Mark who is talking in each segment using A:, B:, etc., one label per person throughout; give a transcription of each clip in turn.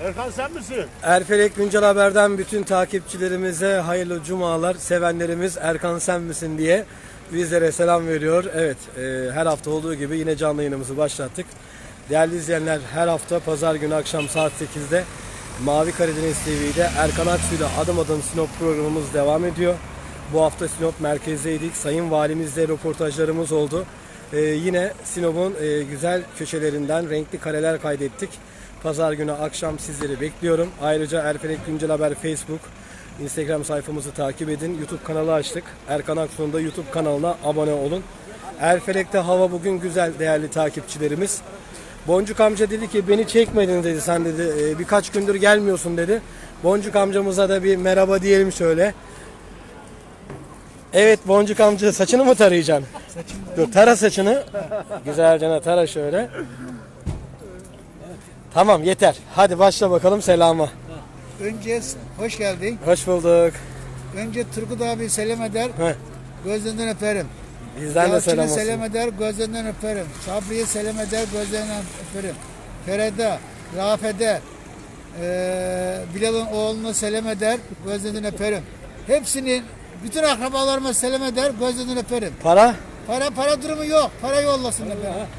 A: Erkan sen misin?
B: Erfelek Güncel Haber'den bütün takipçilerimize hayırlı cumalar. Sevenlerimiz Erkan sen misin diye bizlere selam veriyor. Evet e, her hafta olduğu gibi yine canlı yayınımızı başlattık. Değerli izleyenler her hafta pazar günü akşam saat 8'de Mavi Karadeniz TV'de Erkan Aksu'yla adım adım Sinop programımız devam ediyor. Bu hafta Sinop merkezdeydik. Sayın Valimizle röportajlarımız oldu. Ee, yine Sinop'un e, güzel köşelerinden renkli kareler kaydettik. Pazar günü akşam sizleri bekliyorum. Ayrıca Erfelek Güncel Haber Facebook, Instagram sayfamızı takip edin. YouTube kanalı açtık. Erkan Aksu'nun da YouTube kanalına abone olun. Erfelek'te hava bugün güzel değerli takipçilerimiz. Boncuk amca dedi ki beni çekmedin dedi sen dedi "e, birkaç gündür gelmiyorsun dedi. Boncuk amcamıza da bir merhaba diyelim şöyle. Evet Boncuk amca saçını mı tarayacaksın? Dur tara saçını. Güzelce tara şöyle. Tamam yeter. Hadi başla bakalım selama.
C: Önce hoş geldin.
B: Hoş bulduk.
C: Önce Turgut abi selam eder,
B: Heh,
C: gözlerinden öperim.
B: bizden de selam olsun.
C: selam eder, gözlerinden öperim. Sabri'yi selam eder, gözlerinden öperim. Feride, Rafet'e, eee Bilal'ın oğlunu selam eder, gözlerinden öperim. Hepsinin, bütün akrabalarıma selam eder, gözlerinden öperim.
B: Para?
C: Para para durumu yok. Para yollasın be.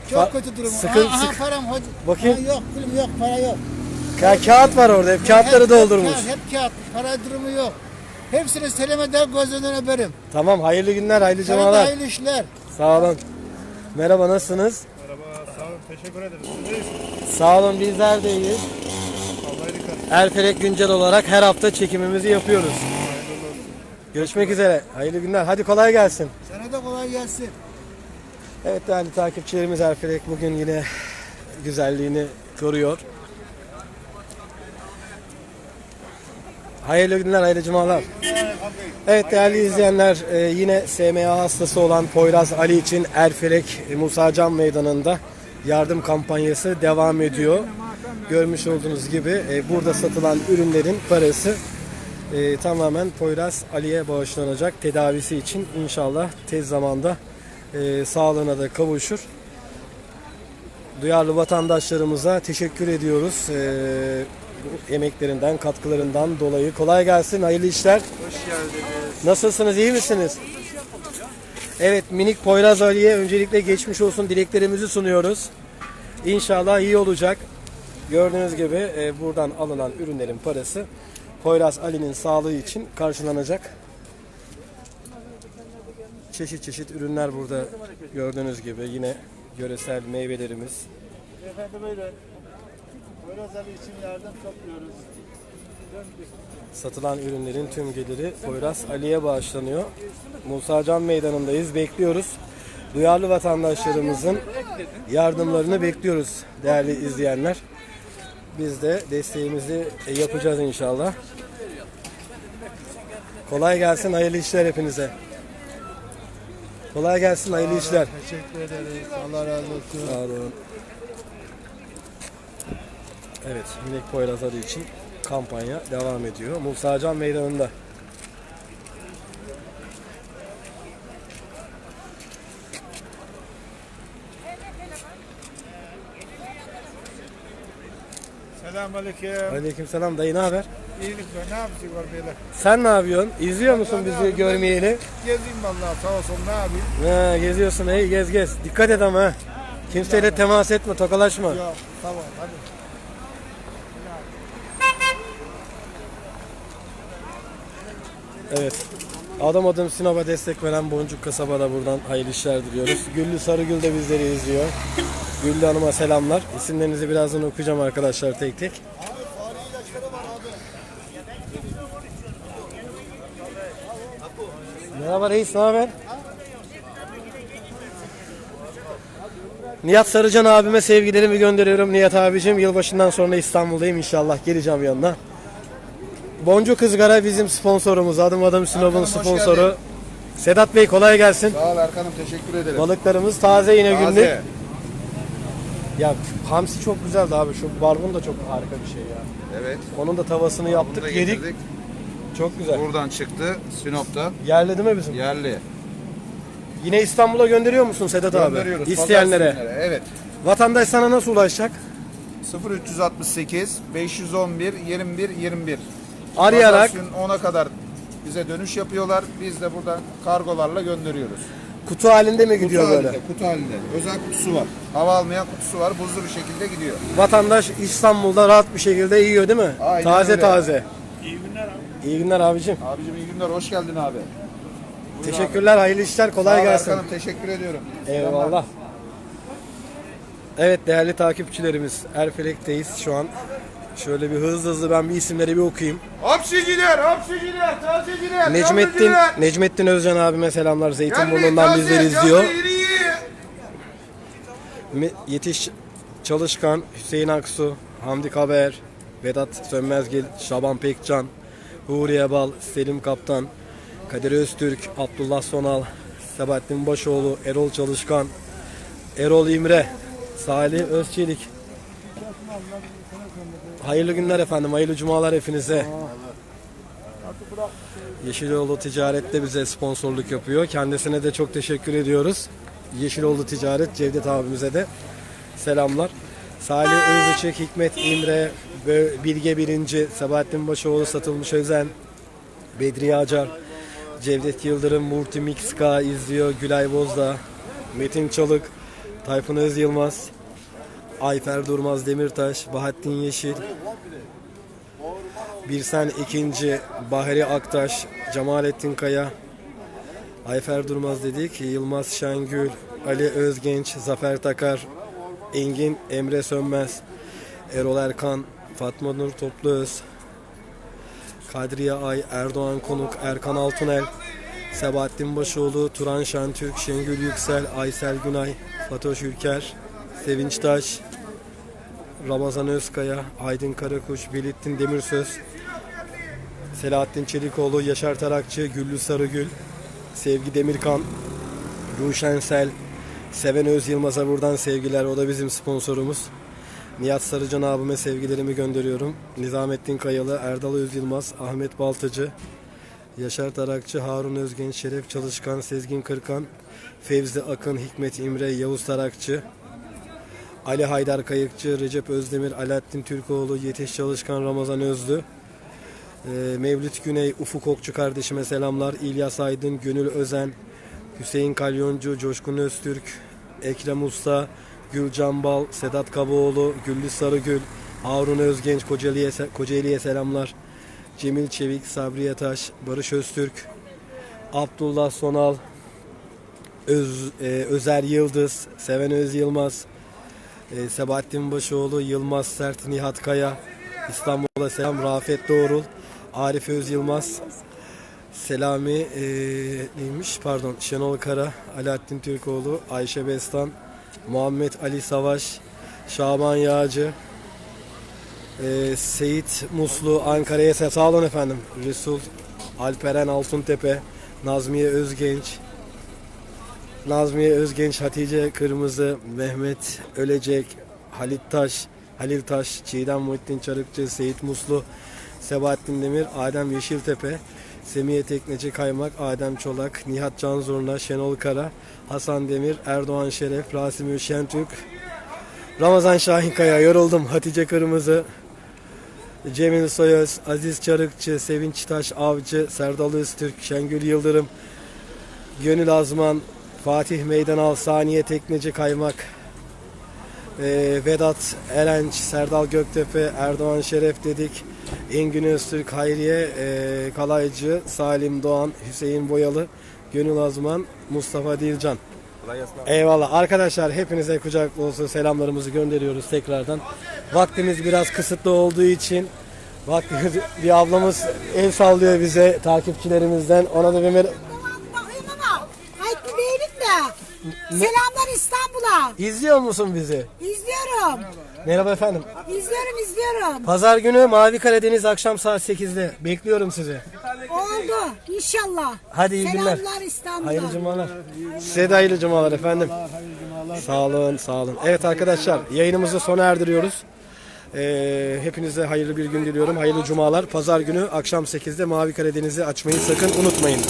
C: Çok
B: Pa-
C: kötü durumu.
B: sıkın-
C: aha, aha,
B: sık-
C: param hoca.
B: Bakayım.
C: Ha, yok gülüm yok para yok.
B: Ka- kağıt var orada. Hep kağıtları
C: Hep-
B: doldurmuş.
C: Hep, kağıt, hep kağıt. Para durumu yok. Hepsini selam eder, gözlerinden öperim.
B: Tamam hayırlı günler, hayırlı
C: Sana da
B: cumalar.
C: hayırlı işler.
B: Sağ olun. Merhaba nasılsınız?
A: Merhaba sağ olun teşekkür ederim. Siz iyisiniz.
B: Sağ olun bizler de iyiyiz.
A: Allah iyilik versin.
B: Erfelek Güncel olarak her hafta çekimimizi yapıyoruz. Görüşmek üzere. Hayırlı günler. Hadi kolay gelsin.
C: Sana da kolay gelsin.
B: Evet değerli takipçilerimiz Erfelek bugün yine güzelliğini koruyor. Hayırlı günler, hayırlı cumalar. Evet değerli izleyenler e, yine SMA hastası olan Poyraz Ali için Erfelek Musa Can Meydanı'nda yardım kampanyası devam ediyor. Görmüş olduğunuz gibi e, burada satılan ürünlerin parası e, tamamen Poyraz Ali'ye bağışlanacak tedavisi için inşallah tez zamanda e, sağlığına da kavuşur. Duyarlı vatandaşlarımıza teşekkür ediyoruz. E, emeklerinden, katkılarından dolayı. Kolay gelsin, hayırlı işler.
A: Hoş geldiniz.
B: Nasılsınız, iyi misiniz? Evet, minik Poyraz Ali'ye öncelikle geçmiş olsun dileklerimizi sunuyoruz. İnşallah iyi olacak. Gördüğünüz gibi e, buradan alınan ürünlerin parası Poyraz Ali'nin sağlığı için karşılanacak. Çeşit çeşit ürünler burada gördüğünüz gibi yine yöresel meyvelerimiz.
A: Efendim böyle. Poyraz Ali için yardım topluyoruz.
B: Satılan ürünlerin tüm geliri Poyraz Ali'ye bağışlanıyor. Musa Can Meydanı'ndayız. Bekliyoruz. Duyarlı vatandaşlarımızın yardımlarını bekliyoruz değerli izleyenler. Biz de desteğimizi yapacağız inşallah. Kolay gelsin, hayırlı işler hepinize. Kolay gelsin, hayırlı işler.
C: Teşekkür ederiz. Allah razı olsun.
B: Sağ olun. Evet, Minik Poyraz adı için kampanya devam ediyor. Musa Can Meydanı'nda.
A: Selamünaleyküm.
B: Aleykümselam dayı ne haber?
C: İyilik be. Ne yapacak var böyle?
B: Sen ne yapıyorsun? İzliyor musun bizi görmeyeli?
C: Gezeyim vallahi sağ olsun ne yapayım?
B: Ha, geziyorsun iyi gez gez. Dikkat et ama. ha. Kimseyle temas etme, tokalaşma.
C: Yok tamam hadi.
B: Evet. Adım adım Sinop'a destek veren Boncuk Kasaba'da buradan hayırlı işler diliyoruz. Güllü Sarıgül de bizleri izliyor. Güllü Hanım'a selamlar. İsimlerinizi birazdan okuyacağım arkadaşlar tek tek. Merhaba reis, ne haber? Nihat Sarıcan abime sevgilerimi gönderiyorum. Nihat abicim yılbaşından sonra İstanbul'dayım inşallah geleceğim yanına. Boncuk Izgara bizim sponsorumuz. Adım adım Sinop'un
C: Erkan'ım, hoş
B: sponsoru.
C: geldin.
B: Sedat Bey kolay gelsin.
C: Sağ ol Erkan'ım teşekkür ederim.
B: Balıklarımız taze yine günlük. Ya hamsi çok güzeldi abi. Şu barbun da çok harika bir şey ya.
D: Evet.
B: Onun da tavasını yaptık,
D: Bunu da
B: yedik.
D: getirdik.
B: Çok güzel.
D: Buradan çıktı Sinop'ta.
B: Yerli değil mi bizim?
D: Yerli.
B: Yine İstanbul'a gönderiyor musun Sedat abi?
D: Gönderiyoruz.
B: İsteyenlere.
D: pazar. Evet.
B: Vatandaş sana nasıl ulaşacak?
D: 0368 511 21 21.
B: Arayarak
D: Pazartesi 10'a kadar bize dönüş yapıyorlar. Biz de buradan kargolarla gönderiyoruz.
B: Kutu halinde mi gidiyor
D: kutu
B: böyle?
D: halinde, kutu halinde. Özel kutusu var. Hava almayan kutusu var. Buzlu bir şekilde gidiyor.
B: Vatandaş İstanbul'da rahat bir şekilde yiyor değil mi?
D: Aynen
B: taze
D: öyle.
B: taze. İyi günler abi. İyi günler abicim.
D: Abicim iyi günler. Hoş geldin abi.
B: Teşekkürler, hayırlı işler,
D: Sağ
B: kolay
D: ol
B: gelsin.
D: Erkan'ım, teşekkür ediyorum.
B: Eyvallah. Evet değerli takipçilerimiz Erfelek'teyiz şu an. Şöyle bir hızlı hızlı ben bir isimleri bir okuyayım.
D: Hapsiciler, hapsiciler, tazeciler,
B: Necmettin. Necmettin Özcan abime selamlar.
D: Geldi,
B: Zeytinburnu'ndan
D: taze,
B: bizleri izliyor. Mi- Yetiş Çalışkan, Hüseyin Aksu, Hamdi Kaber, Vedat Sönmezgil, Şaban Pekcan, Huriye Bal, Selim Kaptan, Kadir Öztürk, Abdullah Sonal, Sebahattin Başoğlu, Erol Çalışkan, Erol İmre, Salih Özçelik. Hayırlı günler efendim, hayırlı cumalar hepinize. Yeşiloğlu Ticaret de bize sponsorluk yapıyor. Kendisine de çok teşekkür ediyoruz. Yeşiloğlu Ticaret, Cevdet abimize de selamlar. Salih Özçek, Hikmet İmre, Bilge Birinci, Sebahattin Başoğlu, Satılmış Özen, Bedriye Acar, Cevdet Yıldırım, Murti Mixka izliyor, Gülay Bozdağ, Metin Çalık, Tayfun Öz Yılmaz, Ayfer Durmaz Demirtaş, Bahattin Yeşil, Birsen ikinci, Bahri Aktaş, Cemalettin Kaya, Ayfer Durmaz dedik, Yılmaz Şengül, Ali Özgenç, Zafer Takar, Engin Emre Sönmez, Erol Erkan, Fatma Nur Topluöz, Kadriye Ay, Erdoğan Konuk, Erkan Altunel, Sebahattin Başoğlu, Turan Şentürk, Şengül Yüksel, Aysel Günay, Fatoş Ülker, Sevinç Taş, Ramazan Özkaya, Aydın Karakuş, Belittin Demirsöz, Selahattin Çelikoğlu, Yaşar Tarakçı, Güllü Sarıgül, Sevgi Demirkan, Ruşen Sel, Seven Öz Yılmaz'a buradan sevgiler. O da bizim sponsorumuz. Nihat Sarıcan abime sevgilerimi gönderiyorum. Nizamettin Kayalı, Erdal Öz Yılmaz, Ahmet Baltacı, Yaşar Tarakçı, Harun Özgen, Şeref Çalışkan, Sezgin Kırkan, Fevzi Akın, Hikmet İmre, Yavuz Tarakçı, Ali Haydar Kayıkçı, Recep Özdemir, Alaaddin Türkoğlu, Yetiş Çalışkan, Ramazan Özlü, ee, Mevlüt Güney, Ufuk Okçu kardeşime selamlar. İlyas Aydın, Gönül Özen, Hüseyin Kalyoncu, Coşkun Öztürk, Ekrem Usta, Gülcan Bal, Sedat Kabaoğlu, Güllü Sarıgül, Harun Özgenç, Kocaeli'ye, Kocaeli'ye selamlar. Cemil Çevik, Sabriye Taş, Barış Öztürk, Abdullah Sonal, Öz, e, Özer Yıldız, Seven Öz Yılmaz, e, Sebahattin Başoğlu, Yılmaz Sert, Nihat Kaya, İstanbul'a selam, Rafet Doğrul, Arif Öz Yılmaz, Selami e, neymiş pardon Şenol Kara, Alaaddin Türkoğlu, Ayşe Bestan, Muhammed Ali Savaş, Şaban Yağcı, e, Seyit Muslu Ankara'ya sağ olun efendim. Resul Alperen Altuntepe, Nazmiye Özgenç, Nazmiye Özgenç, Hatice Kırmızı, Mehmet Ölecek, Halit Taş, Halil Taş, Çiğdem Muhittin Çarıkçı, Seyit Muslu, Sebahattin Demir, Adem Yeşiltepe, Semiye Tekneci Kaymak, Adem Çolak, Nihat Canzurna, Şenol Kara, Hasan Demir, Erdoğan Şeref, Rasim Şentürk, Ramazan Şahinkaya, yoruldum, Hatice Kırmızı, Cemil Soyöz, Aziz Çarıkçı, Sevinç Taş Avcı, Serdal Öztürk, Şengül Yıldırım, Gönül Azman, Fatih Meydanal, Saniye Tekneci Kaymak, ee, Vedat Erenç, Serdal Göktepe, Erdoğan Şeref dedik. Engin Öztürk, Hayriye ee, Kalaycı, Salim Doğan, Hüseyin Boyalı, Gönül Azman, Mustafa Dilcan. Eyvallah. Arkadaşlar hepinize kucak dolusu selamlarımızı gönderiyoruz tekrardan. Vaktimiz biraz kısıtlı olduğu için vaktimiz, bir ablamız el sallıyor bize takipçilerimizden. Ona da bir
E: Selamlar İstanbul'a.
B: İzliyor musun bizi?
E: İzliyorum.
B: Merhaba efendim.
E: İzliyorum, izliyorum.
B: Pazar günü Mavi Karadeniz akşam saat 8'de. Bekliyorum sizi.
E: Oldu. İnşallah.
B: Hadi iyi günler.
E: Selamlar İstanbul'a.
B: Hayırlı cumalar. Size de hayırlı cumalar efendim. Sağ olun, sağ olun. Evet arkadaşlar yayınımızı sona erdiriyoruz. Ee, hepinize hayırlı bir gün diliyorum. Hayırlı cumalar. Pazar günü akşam 8'de Mavi Karadeniz'i açmayı sakın unutmayın.